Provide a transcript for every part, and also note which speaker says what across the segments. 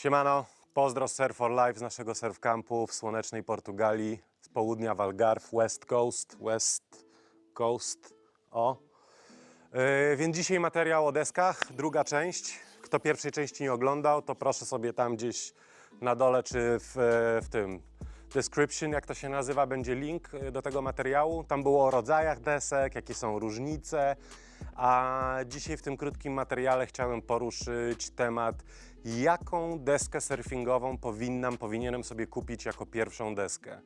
Speaker 1: Siemano, pozdro Surf for Life z naszego surf w słonecznej Portugalii, z południa Algarve, West Coast, West Coast, o. Yy, więc dzisiaj materiał o deskach, druga część. Kto pierwszej części nie oglądał, to proszę sobie tam gdzieś na dole czy w, w tym description, jak to się nazywa, będzie link y, do tego materiału. Tam było o rodzajach desek, jakie są różnice, a dzisiaj w tym krótkim materiale chciałem poruszyć temat, jaką deskę surfingową powinnam, powinienem sobie kupić jako pierwszą deskę.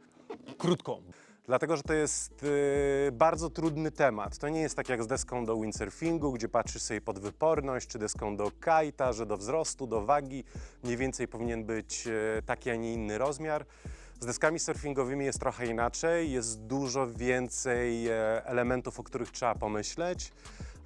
Speaker 1: Krótką. Dlatego, że to jest y, bardzo trudny temat. To nie jest tak jak z deską do windsurfingu, gdzie patrzysz sobie pod wyporność, czy deską do kajta, że do wzrostu, do wagi mniej więcej powinien być y, taki, a nie inny rozmiar. Z deskami surfingowymi jest trochę inaczej, jest dużo więcej e, elementów, o których trzeba pomyśleć.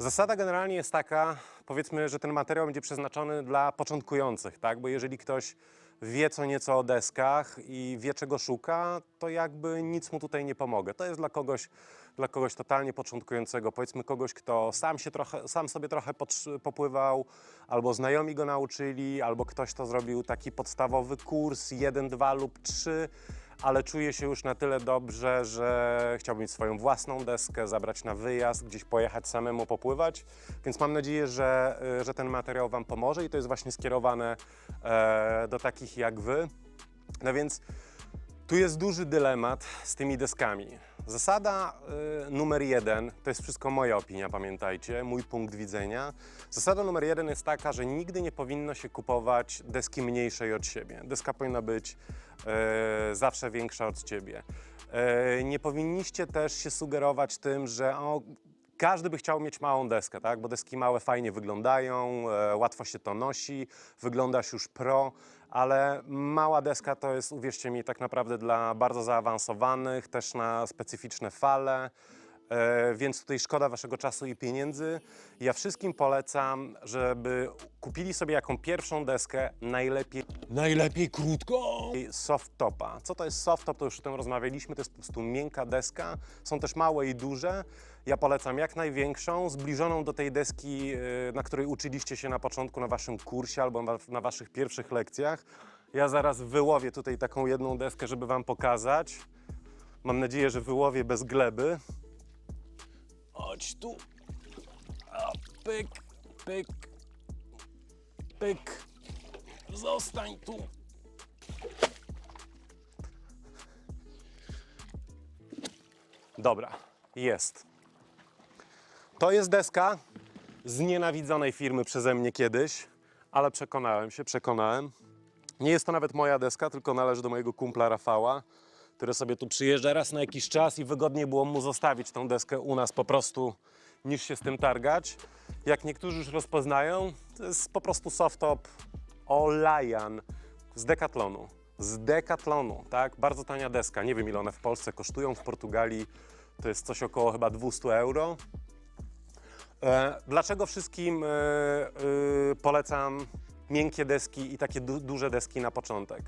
Speaker 1: Zasada generalnie jest taka, powiedzmy, że ten materiał będzie przeznaczony dla początkujących, tak? Bo jeżeli ktoś wie co nieco o deskach i wie czego szuka, to jakby nic mu tutaj nie pomogę. To jest dla kogoś, dla kogoś totalnie początkującego, powiedzmy kogoś, kto sam, się trochę, sam sobie trochę popływał, albo znajomi go nauczyli, albo ktoś, kto zrobił taki podstawowy kurs, jeden, dwa lub trzy, ale czuje się już na tyle dobrze, że chciałbym mieć swoją własną deskę, zabrać na wyjazd, gdzieś pojechać samemu popływać. Więc mam nadzieję, że, y, że ten materiał Wam pomoże i to jest właśnie skierowane e, do takich jak Wy. No więc tu jest duży dylemat z tymi deskami. Zasada y, numer jeden, to jest wszystko moja opinia, pamiętajcie, mój punkt widzenia. Zasada numer jeden jest taka, że nigdy nie powinno się kupować deski mniejszej od siebie. Deska powinna być e, zawsze większa od ciebie. E, nie powinniście też się sugerować tym, że o, każdy by chciał mieć małą deskę, tak? bo deski małe fajnie wyglądają, e, łatwo się to nosi, wyglądasz już pro, ale mała deska to jest, uwierzcie mi, tak naprawdę dla bardzo zaawansowanych, też na specyficzne fale. E, więc tutaj szkoda waszego czasu i pieniędzy. Ja wszystkim polecam, żeby kupili sobie jaką pierwszą deskę, najlepiej
Speaker 2: Najlepiej krótko.
Speaker 1: soft topa. Co to jest soft top? To już o tym rozmawialiśmy. To jest po prostu miękka deska. Są też małe i duże. Ja polecam jak największą, zbliżoną do tej deski, yy, na której uczyliście się na początku na waszym kursie albo na- na waszych pierwszych lekcjach. Ja zaraz wyłowię tutaj taką jedną deskę, żeby wam pokazać. Mam nadzieję, że wyłowię bez gleby.
Speaker 2: Chodź tu. A, pyk, pyk, pyk. Zostań tu.
Speaker 1: Dobra, jest. To jest deska znienawidzonej firmy przeze mnie kiedyś, ale przekonałem się, przekonałem. Nie jest to nawet moja deska, tylko należy do mojego kumpla Rafała, który sobie tu przyjeżdża raz na jakiś czas i wygodniej było mu zostawić tą deskę u nas po prostu, niż się z tym targać. Jak niektórzy już rozpoznają, to jest po prostu softtop Olayan z Decathlonu. Z Decathlonu, tak? Bardzo tania deska. Nie wiem ile one w Polsce kosztują, w Portugalii to jest coś około chyba 200 euro. E, Dlaczego wszystkim e, e, polecam miękkie deski i takie du duże deski na początek?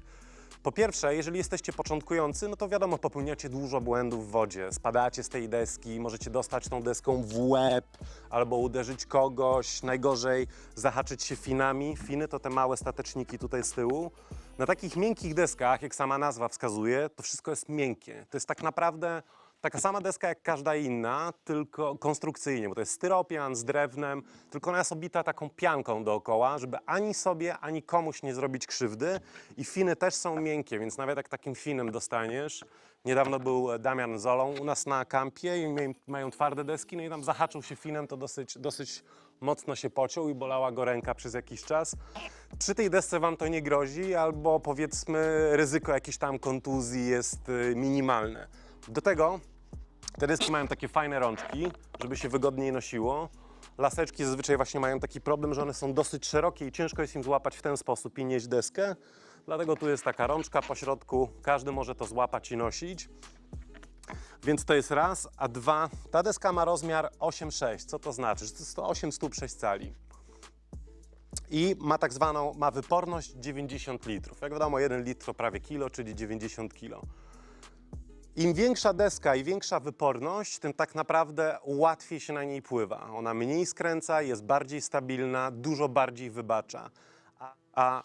Speaker 1: Po pierwsze, jeżeli jesteście początkujący, no to wiadomo, popełniacie dużo błędów w wodzie. Spadacie z tej deski, możecie dostać tą deską w łeb albo uderzyć kogoś. Najgorzej zahaczyć się finami. Finy to te małe stateczniki tutaj z tyłu. Na takich miękkich deskach, jak sama nazwa wskazuje, to wszystko jest miękkie. To jest tak naprawdę Taka sama deska jak każda inna, tylko konstrukcyjnie, bo to jest styropian z drewnem, tylko ona jest obita taką pianką dookoła, żeby ani sobie, ani komuś nie zrobić krzywdy. I finy też są miękkie, więc nawet jak takim finem dostaniesz. Niedawno był Damian Zolą u nas na kampie i mają twarde deski, no i tam zahaczył się finem, to dosyć, dosyć mocno się pociął i bolała go ręka przez jakiś czas. Przy tej desce wam to nie grozi, albo powiedzmy ryzyko jakiejś tam kontuzji jest y, minimalne. Do tego te deski mają takie fajne rączki, żeby się wygodniej nosiło. Laseczki zazwyczaj właśnie mają taki problem, że one są dosyć szerokie i ciężko jest im złapać w ten sposób i nieść deskę. Dlatego tu jest taka rączka po środku, każdy może to złapać i nosić. Więc to jest raz, a dwa, ta deska ma rozmiar 8,6. Co to znaczy? Że to jest to 8 stóp 6 cali. I ma tak zwaną, ma wyporność 90 litrów. Jak wiadomo, 1 litr to prawie kilo, czyli 90 kilo. Im większa deska i większa wyporność, tym tak naprawdę łatwiej się na niej pływa. Ona mniej skręca, jest bardziej stabilna, dużo bardziej wybacza. A,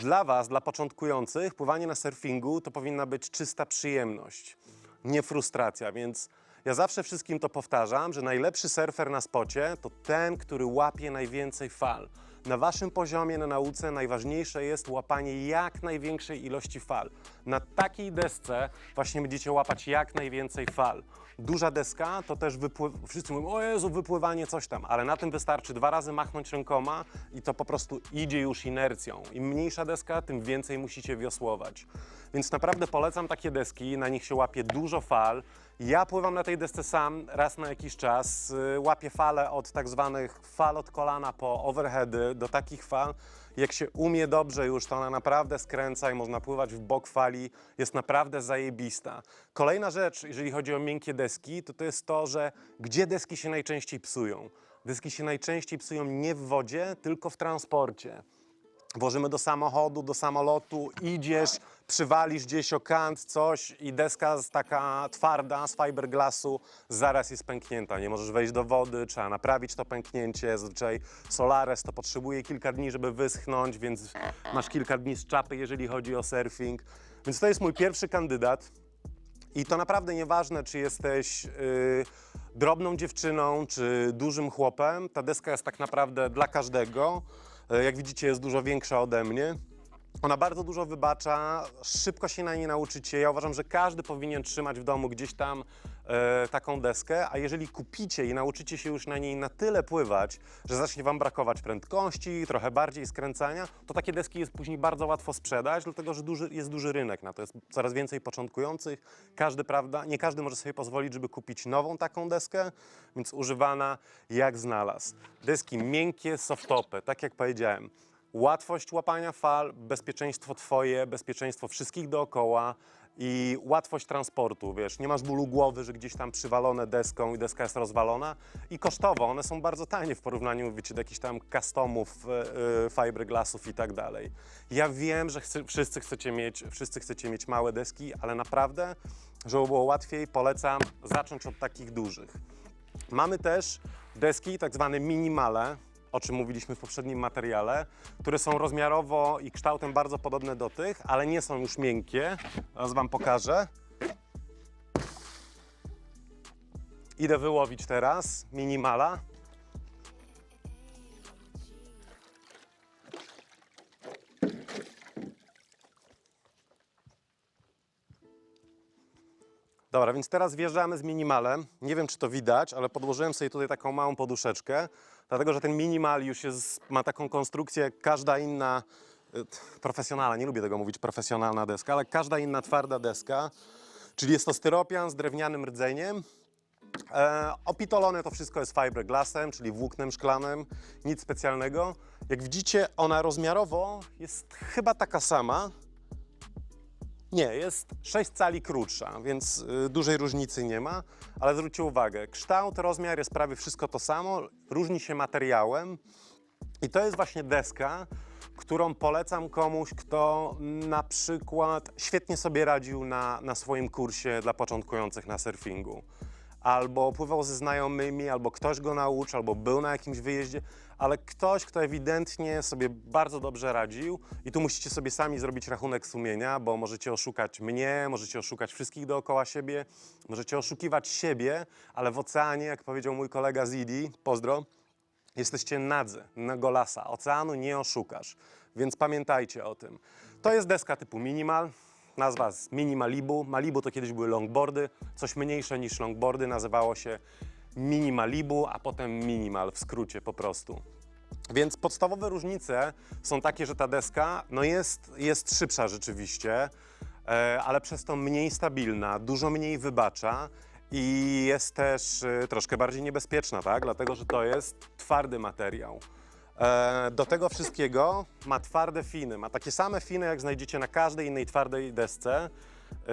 Speaker 1: Dla Was, dla początkujących, pływanie na surfingu to powinna być czysta przyjemność, nie frustracja, więc ja zawsze wszystkim to powtarzam, że najlepszy surfer na spocie to ten, który łapie najwięcej fal. Na Waszym poziomie, na nauce najważniejsze jest łapanie jak największej ilości fal. Na takiej desce właśnie będziecie łapać jak najwięcej fal. Duża deska to też wypływ... Wszyscy mówią, o Jezu, wypływanie, coś tam, ale na tym wystarczy dwa razy machnąć rękoma i to po prostu idzie już inercją. Im mniejsza deska, tym więcej musicie wiosłować. Więc naprawdę polecam takie deski, na nich się łapie dużo fal. Ja pływam na tej desce sam raz na jakiś czas. y, Łapię fale od tak zwanych fal od kolana po overheady do takich fal. Jak się umie dobrze już, to ona naprawdę skręca i można pływać w bok fali. Jest naprawdę zajebista. Kolejna rzecz, jeżeli chodzi o miękkie deski, to to jest to, że gdzie deski się najczęściej psują. Deski się najczęściej psują nie w wodzie, tylko w transporcie. Włożymy do samochodu, do samolotu, idziesz, przywalisz gdzieś o kant coś i deska taka twarda z fiberglassu zaraz jest pęknięta. Nie możesz wejść do wody, trzeba naprawić to pęknięcie. Zazwyczaj Solares to potrzebuje kilka dni, żeby wyschnąć, więc masz kilka dni z czapy, jeżeli chodzi o surfing. Więc to jest mój pierwszy kandydat. I to naprawdę nieważne, czy jesteś yy, drobną dziewczyną, czy dużym chłopem. Ta deska jest tak naprawdę dla każdego. Yy, Jak widzicie, jest dużo większa ode mnie. Ona bardzo dużo wybacza, szybko się na niej nauczycie. Ja uważam, że każdy powinien trzymać w domu gdzieś tam e, taką deskę, a jeżeli kupicie i nauczycie się już na niej na tyle pływać, że zacznie Wam brakować prędkości, trochę bardziej skręcania, to takie deski jest później bardzo łatwo sprzedać, dlatego że duży, jest duży rynek na to. Jest coraz więcej początkujących. Każdy, prawda, nie każdy może sobie pozwolić, żeby kupić nową taką deskę, więc używana jak znalazł. Deski miękkie, softopy, tak jak powiedziałem. Łatwość łapania fal, bezpieczeństwo Twoje, bezpieczeństwo wszystkich dookoła i łatwość transportu, wiesz, nie masz bólu głowy, że gdzieś tam przywalone deską i deska jest rozwalona i kosztowo, one są bardzo tanie w porównaniu, wiecie, do jakichś tam customów, e, e, fiberglassów i tak dalej. Ja wiem, że wszyscy, chcecie mieć, wszyscy chcecie mieć małe deski, ale naprawdę, żeby było łatwiej, polecam zacząć od takich dużych. Mamy też deski, tak zwane minimale, o czym mówiliśmy w poprzednim materiale, które są rozmiarowo i kształtem bardzo podobne do tych, ale nie są już miękkie. Teraz Wam pokażę. Idę wyłowić teraz minimala. Dobra, więc teraz wjeżdżamy z minimalem. Nie wiem, czy to widać, ale podłożyłem sobie tutaj taką małą poduszeczkę, dlatego że ten minimal już jest, ma taką konstrukcję, jak każda inna y, profesjonalna, nie lubię tego mówić profesjonalna deska, ale każda inna twarda deska, czyli jest to styropian z drewnianym rdzeniem. E, opitolone to wszystko jest fiberglassem, czyli włóknem szklanym, nic specjalnego. Jak widzicie, ona rozmiarowo jest chyba taka sama, nie, jest 6 cali krótsza, więc y, dużej różnicy nie ma, ale zwróćcie uwagę, kształt, rozmiar jest prawie wszystko to samo, różni się materiałem i to jest właśnie deska, którą polecam komuś, kto na przykład świetnie sobie radził na, na swoim kursie dla początkujących na surfingu. Albo pływał ze znajomymi, albo ktoś go nauczył, albo był na jakimś wyjeździe, ale ktoś, kto ewidentnie sobie bardzo dobrze radził i tu musicie sobie sami zrobić rachunek sumienia, bo możecie oszukać mnie, możecie oszukać wszystkich dookoła siebie, możecie oszukiwać siebie, ale w oceanie, jak powiedział mój kolega Zidi, pozdro, Jesteście nadzy, na golasa. Oceanu nie oszukasz, więc pamiętajcie o tym. To jest deska typu minimal, nazwa z mini Malibu. Malibu to kiedyś były longboardy, coś mniejsze niż longboardy, nazywało się mini Malibu, a potem minimal w skrócie po prostu. Więc podstawowe różnice są takie, że ta deska no jest, jest szybsza rzeczywiście, e, ale przez to mniej stabilna, dużo mniej wybacza i jest też e, troszkę bardziej niebezpieczna, tak? Dlatego, że to jest twardy materiał. E, do tego wszystkiego ma twarde finy, ma takie same finy, jak znajdziecie na każdej innej twardej desce. E,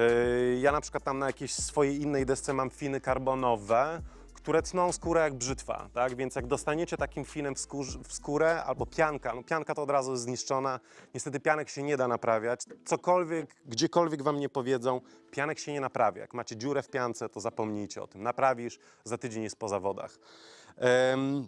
Speaker 1: ja na przykład tam na jakiejś swojej innej desce mam finy karbonowe, które tną skórę jak brzytwa, tak? Więc jak dostaniecie takim finem w, skórz, w skórę albo pianka, no pianka to od razu jest zniszczona. Niestety pianek się nie da naprawiać. Cokolwiek, gdziekolwiek wam nie powiedzą, pianek się nie naprawia. Jak macie dziurę w piance, to zapomnijcie o tym. Naprawisz, za tydzień jest po zawodach. Em,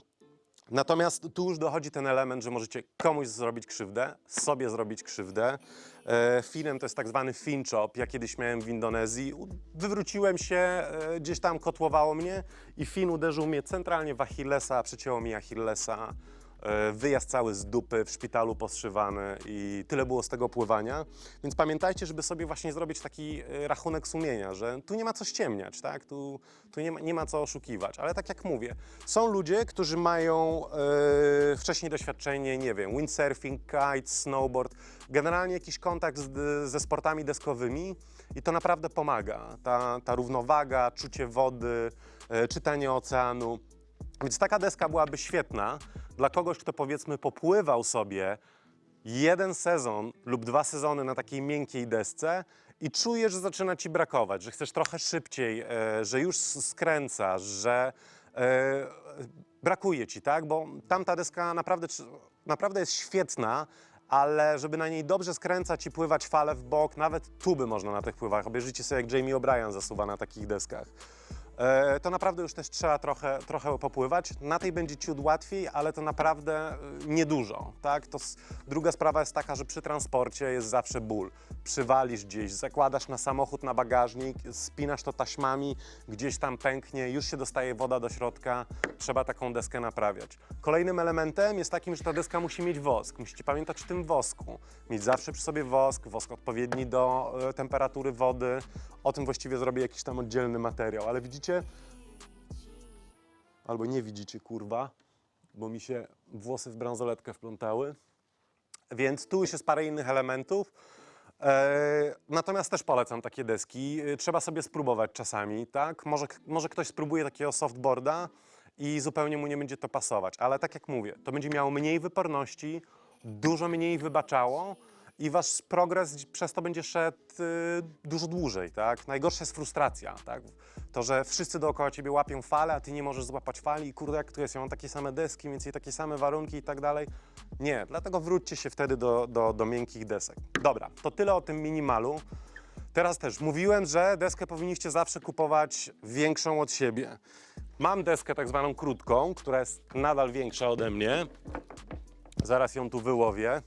Speaker 1: Natomiast tu już dochodzi ten element, że możecie komuś zrobić krzywdę, sobie zrobić krzywdę. E, Finem to jest tak zwany fin chop. Ja kiedyś miałem w Indonezji, wywróciłem się, e, gdzieś tam kotłowało mnie i fin uderzył mnie centralnie w Achillesa, przecięło mi Achillesa. E, Wyjazd cały z dupy, w szpitalu postrzywany i tyle było z tego pływania. Więc pamiętajcie, żeby sobie właśnie zrobić taki e, rachunek sumienia, że tu nie ma co ściemniać, tak? Tu, tu nie, ma, nie ma co oszukiwać. Ale tak jak mówię, są ludzie, którzy mają e, wcześniej doświadczenie, nie wiem, windsurfing, kite, snowboard, generalnie jakiś kontakt z, ze sportami deskowymi i to naprawdę pomaga. Ta, ta równowaga, czucie wody, e, czytanie oceanu. Więc taka deska byłaby świetna dla kogoś, kto powiedzmy popływał sobie jeden sezon lub dwa sezony na takiej miękkiej desce i czujesz, że zaczyna ci brakować, że chcesz trochę szybciej, e, że już skręcasz, że e, brakuje ci, tak? Bo tamta deska naprawdę, naprawdę jest świetna, ale żeby na niej dobrze skręcać i pływać fale w bok, nawet tuby można na tych pływach. Obejrzyjcie sobie, jak Jamie O'Brien zasuwa na takich deskach. E, to naprawdę już też trzeba trochę, trochę popływać. Na tej będzie ciut łatwiej, ale to naprawdę e, niedużo. Tak? To druga sprawa jest taka, że przy transporcie jest zawsze ból. Przywalisz gdzieś, zakładasz na samochód, na bagażnik, spinasz to taśmami, gdzieś tam pęknie, już się dostaje woda do środka, trzeba taką deskę naprawiać. Kolejnym elementem jest takim, że ta deska musi mieć wosk. Musicie pamiętać o tym wosku. Mieć zawsze przy sobie wosk, wosk odpowiedni do e, temperatury wody. O tym właściwie zrobię jakiś tam oddzielny materiał, ale widzicie, albo nie widzicie, kurwa, bo mi się włosy w bransoletkę wplątały. Więc tu już jest parę innych elementów. E, natomiast też polecam takie deski. E, Trzeba sobie spróbować czasami, tak? Może, może ktoś spróbuje takiego softboarda i zupełnie mu nie będzie to pasować. Ale tak jak mówię, to będzie miało mniej wyporności, dużo mniej wybaczało i wasz progres przez to będzie szedł y, dużo dłużej, tak? Najgorsza jest frustracja, tak? To, że wszyscy dookoła ciebie łapią fale, a ty nie możesz złapać fali i kurde, jak tu jest, ja mam takie same deski, więc i takie same warunki i tak dalej. Nie, dlatego wróćcie się wtedy do, do, do miękkich desek. Dobra, to tyle o tym minimalu. Teraz też mówiłem, że deskę powinniście zawsze kupować większą od siebie. Mam deskę tak zwaną krótką, która jest nadal większa ode mnie. Zaraz ją tu wyłowię.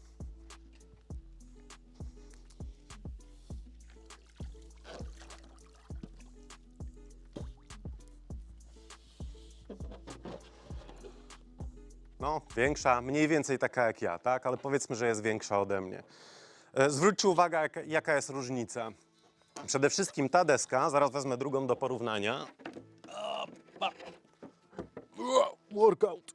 Speaker 1: No, większa, mniej więcej taka jak ja, tak? Ale powiedzmy, że jest większa ode mnie. E, Zwróćcie uwagę, jaka, jaka jest różnica. Przede wszystkim ta deska, zaraz wezmę drugą do porównania. Workout.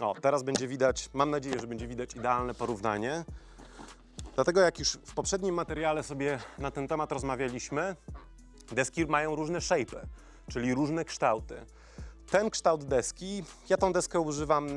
Speaker 1: O, teraz będzie widać, mam nadzieję, że będzie widać idealne porównanie. Dlatego jak już w poprzednim materiale sobie na ten temat rozmawialiśmy, deski mają różne shape'y, czyli różne kształty. Ten kształt deski, ja tą deskę używam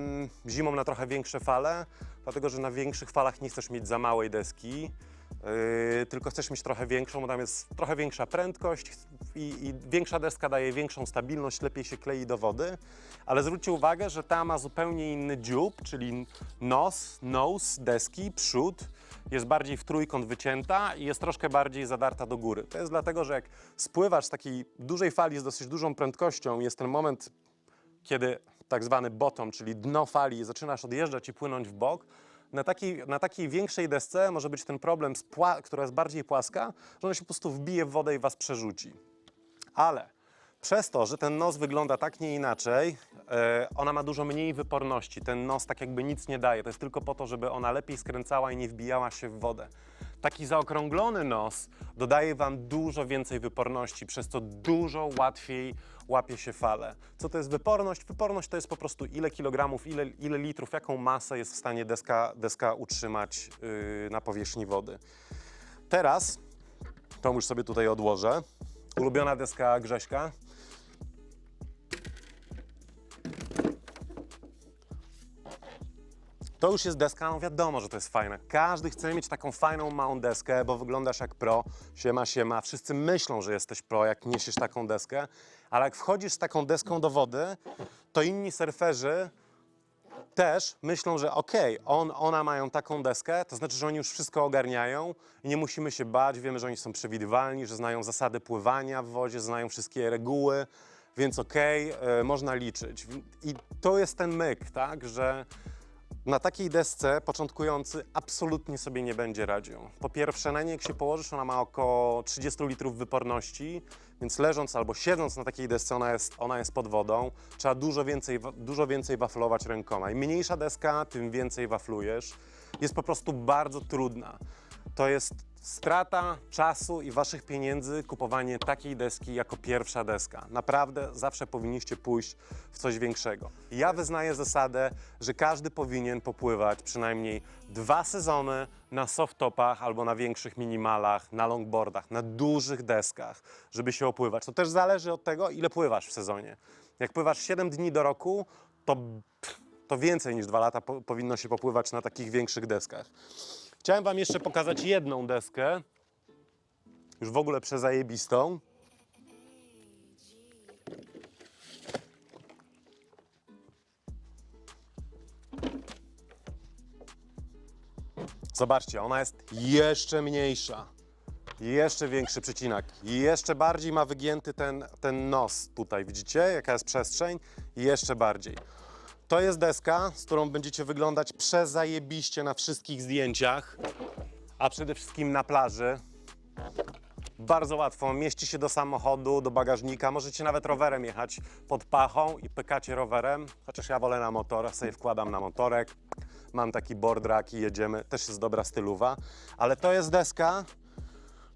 Speaker 1: zimą na trochę większe fale, dlatego że na większych falach nie chcesz mieć za małej deski, yy, tylko chcesz mieć trochę większą, bo tam jest trochę większa prędkość i, i większa deska daje większą stabilność, lepiej się klei do wody. Ale zwróćcie uwagę, że ta ma zupełnie inny dziób, czyli nos, nose deski, przód, jest bardziej w trójkąt wycięta i jest troszkę bardziej zadarta do góry. To jest dlatego, że jak spływasz z takiej dużej fali z dosyć dużą prędkością, jest ten moment, kiedy tak zwany bottom, czyli dno fali, zaczynasz odjeżdżać i płynąć w bok, na takiej, na takiej większej desce może być ten problem, która jest bardziej płaska, że ona się po prostu wbije w wodę i was przerzuci. Ale przez to, że ten nos wygląda tak, nie inaczej, ona ma dużo mniej wyporności. Ten nos tak jakby nic nie daje. To jest tylko po to, żeby ona lepiej skręcała i nie wbijała się w wodę. Taki zaokrąglony nos dodaje Wam dużo więcej wyporności, przez co dużo łatwiej łapie się fale. Co to jest wyporność? Wyporność to jest po prostu ile kilogramów, ile, ile litrów, jaką masę jest w stanie deska, deska utrzymać yy, na powierzchni wody. Teraz, tą już sobie tutaj odłożę, ulubiona deska Grześka. To już jest deska, no wiadomo, że to jest fajne. Każdy chce mieć taką fajną, małą deskę, bo wyglądasz jak pro, siema, siema. Wszyscy myślą, że jesteś pro, jak niesiesz taką deskę, ale jak wchodzisz z taką deską do wody, to inni surferzy też myślą, że okej, on, ona mają taką deskę, to znaczy, że oni już wszystko ogarniają i nie musimy się bać, wiemy, że oni są przewidywalni, że znają zasady pływania w wodzie, znają wszystkie reguły, więc okej, e, można liczyć. I to jest ten myk, tak, że na takiej desce początkujący absolutnie sobie nie będzie radził. Po pierwsze, na niej jak się położysz, ona ma około 30 litrów wyporności, więc leżąc albo siedząc na takiej desce, ona jest, ona jest pod wodą. Trzeba dużo więcej, dużo więcej waflować rękoma. Im mniejsza deska, tym więcej waflujesz. Jest po prostu bardzo trudna. To jest strata czasu i waszych pieniędzy kupowanie takiej deski jako pierwsza deska. Naprawdę zawsze powinniście pójść w coś większego. Ja wyznaję zasadę, że każdy powinien popływać przynajmniej dwa sezony na softtopach albo na większych minimalach, na longboardach, na dużych deskach, żeby się opływać. To też zależy od tego, ile pływasz w sezonie. Jak pływasz 7 dni do roku, to, to więcej niż dwa lata po, powinno się popływać na takich większych deskach. Chciałem Wam jeszcze pokazać jedną deskę, już w ogóle przezajebistą. Zobaczcie, ona jest jeszcze mniejsza. Jeszcze większy przycinak. Jeszcze bardziej ma wygięty ten, ten nos tutaj. Widzicie, jaka jest przestrzeń? Jeszcze bardziej. To jest deska, z którą będziecie wyglądać przezajebiście na wszystkich zdjęciach, a przede wszystkim na plaży. Bardzo łatwo, mieści się do samochodu, do bagażnika, możecie nawet rowerem jechać pod pachą i pykacie rowerem, chociaż ja wolę na motor, sobie wkładam na motorek, mam taki board rack i jedziemy, też jest dobra stylowa, ale to jest deska,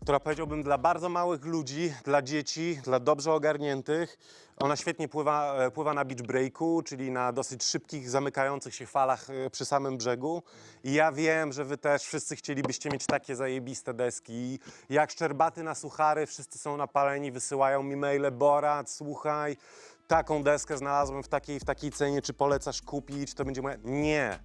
Speaker 1: która powiedziałbym dla bardzo małych ludzi, dla dzieci, dla dobrze ogarniętych. Ona świetnie pływa, e, pływa na beach breaku, czyli na dosyć szybkich, zamykających się falach e, przy samym brzegu. I ja wiem, że wy też wszyscy chcielibyście mieć takie zajebiste deski. Jak szczerbaty na suchary, wszyscy są napaleni, wysyłają mi maile, Borat, słuchaj, taką deskę znalazłem w takiej w takiej cenie, czy polecasz kupić, to będzie moja... Nie,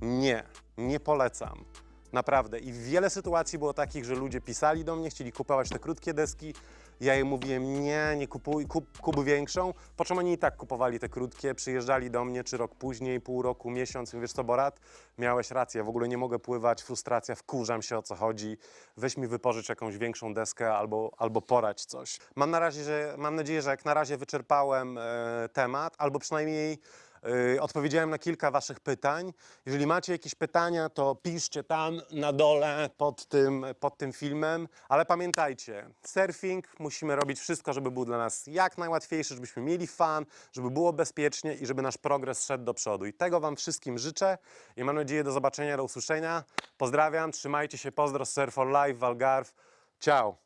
Speaker 1: nie, nie polecam. Naprawdę. I wiele sytuacji było takich, że ludzie pisali do mnie, chcieli kupować te krótkie deski. Ja im mówiłem, nie, nie kupuj, kup, kup większą. Po czym oni i tak kupowali te krótkie, przyjeżdżali do mnie, czy rok później, pół roku, miesiąc. Wiesz co, Borat, miałeś rację, w ogóle nie mogę pływać, frustracja, wkurzam się o co chodzi. Weź mi wypożycz jakąś większą deskę albo, albo porać coś. Mam, na razie, że, mam nadzieję, że jak na razie wyczerpałem e, temat, albo przynajmniej Odpowiedziałem na kilka Waszych pytań. Jeżeli macie jakieś pytania, to piszcie tam na dole pod tym, pod tym filmem. Ale pamiętajcie, surfing musimy robić wszystko, żeby był dla nas jak najłatwiejszy, żebyśmy mieli fan, żeby było bezpiecznie i żeby nasz progres szedł do przodu. I tego Wam wszystkim życzę i mam nadzieję do zobaczenia, do usłyszenia. Pozdrawiam, trzymajcie się, pozdro Surf for Life, Walgarv. Ciao!